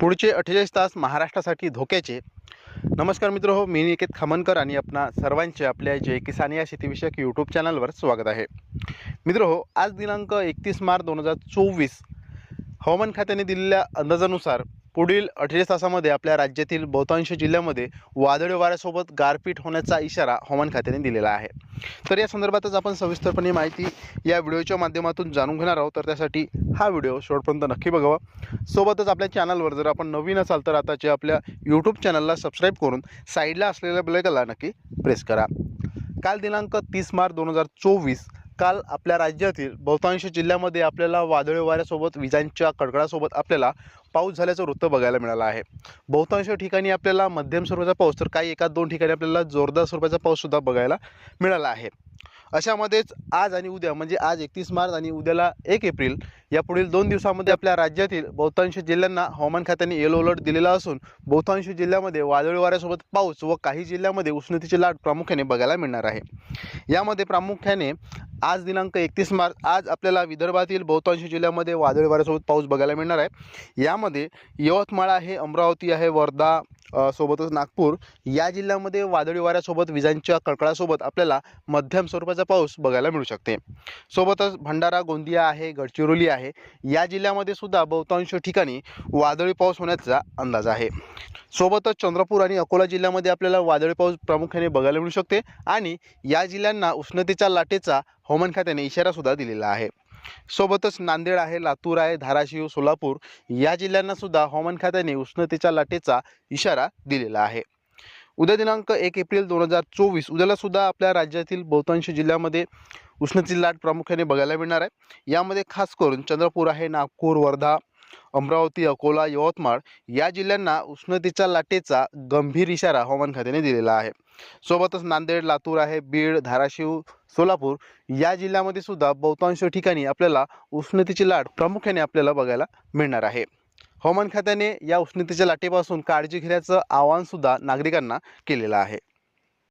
पुढचे अठ्ठेचाळीस तास महाराष्ट्रासाठी धोक्याचे. नमस्कार मित्र हो मी निकेत खामनकर आणि आपणा सर्वांचे आपल्या जय किसान या शेतीविषयक यूट्यूब चॅनलवर स्वागत आहे. मित्र हो आज दिनांक एकतीस मार्च दोन हजार चोवीस. हवामान खात्याने दिलेल्या अंदाजानुसार पुढील अठ्ठेचाळीस तासामध्ये आपल्या राज्यातील बहुतांश जिल्ह्यामध्ये वादळी वाऱ्यासोबत गारपीट होण्याचा इशारा हवामान खात्याने दिलेला आहे. तर या संदर्भातच आपण सविस्तरपणे माहिती या व्हिडिओच्या माध्यमातून जाणून घेणार आहोत. तर त्यासाठी हा व्हिडिओ शेवटपर्यंत नक्की बघावा. सोबतच आपल्या चॅनलवर जर आपण नवीन असाल तर आताच्या आपल्या यूट्यूब चॅनलला सबस्क्राईब करून साईडला असलेल्या बेलायकनला नक्की प्रेस करा. काल दिनांक तीस मार्च दोन हजार चोवीस काल आपल्या राज्यातील बहुतांश जिल्ह्यामध्ये आपल्याला वादळी वाऱ्यासोबत विजांच्या कडकडासोबत आपल्याला पाऊस झाल्याचं वृत्त बघायला मिळालं आहे. बहुतांश ठिकाणी आपल्याला मध्यम स्वरूपाचा पाऊस तर काही एका दोन ठिकाणी आपल्याला जोरदार स्वरूपाचा पाऊससुद्धा बघायला मिळाला आहे. अशामध्येच आज आणि उद्या म्हणजे आज एकतीस मार्च आणि उद्याला एक एप्रिल या पुढील दोन दिवसामध्ये आपल्या राज्यातील बहुतांश जिल्ह्यांना हवामान खात्याने येलो अलर्ट दिलेला असून बहुतांश जिल्ह्यामध्ये वादळी वाऱ्यासोबत पाऊस व काही जिल्ह्यामध्ये उष्णतेची लाट प्रामुख्याने बघायला मिळणार आहे. यामध्ये प्रामुख्याने आज दिनांक एकतीस मार्च आज आपल्याला विदर्भातील बहुतांश जिल्ह्यामध्ये वादळी वाऱ्यासोबत पाऊस बघायला मिळणार आहे. यामध्ये यवतमाळ आहे अमरावती आहे वर्धा सोबतच नागपूर. या जिल्ह्यामध्ये वादळी वाऱ्यासोबत विजांच्या कडकडासोबत आपल्याला मध्यम स्वरूपाचा पाऊस बघायला मिळू शकते. सोबतच भंडारा गोंदिया आहे गडचिरोली आहे. या जिल्ह्यामध्ये सुद्धा बहुतांश ठिकाणी वादळी पाऊस होण्याचा अंदाज आहे. सोबतच चंद्रपूर आणि अकोला जिल्ह्यामध्ये आपल्याला वादळी पाऊस प्रामुख्याने बघायला मिळू शकते. आणि या जिल्ह्यांना उष्णतेच्या लाटेचा हवामान खात्याने इशारासुद्धा दिलेला आहे. सोबतच नांदेड आहे लातूर आहे धाराशिव सोलापूर या जिल्ह्यांना सुद्धा हवामान खात्याने उष्णतेच्या लाटेचा इशारा दिलेला आहे. उद्या दिनांक एक एप्रिल दोन हजार चोवीस उद्याला सुद्धा आपल्या राज्यातील बहुतांश जिल्ह्यामध्ये उष्णतेची लाट प्रामुख्याने बघायला मिळणार आहे. यामध्ये खास करून चंद्रपूर आहे नागपूर वर्धा अमरावती अकोला यवतमाळ या जिल्ह्यांना उष्णतेच्या लाटेचा गंभीर इशारा हवामान खात्याने दिलेला आहे. सोबतच नांदेड लातूर आहे बीड धाराशिव सोलापूर या जिल्ह्यामध्ये सुद्धा बहुतांश ठिकाणी आपल्याला उष्णतेची लाट प्रामुख्याने आपल्याला बघायला मिळणार आहे. हवामान खात्याने या उष्णतेच्या लाटेपासून काळजी घेण्याचं आवाहनसुद्धा नागरिकांना केलेलं आहे.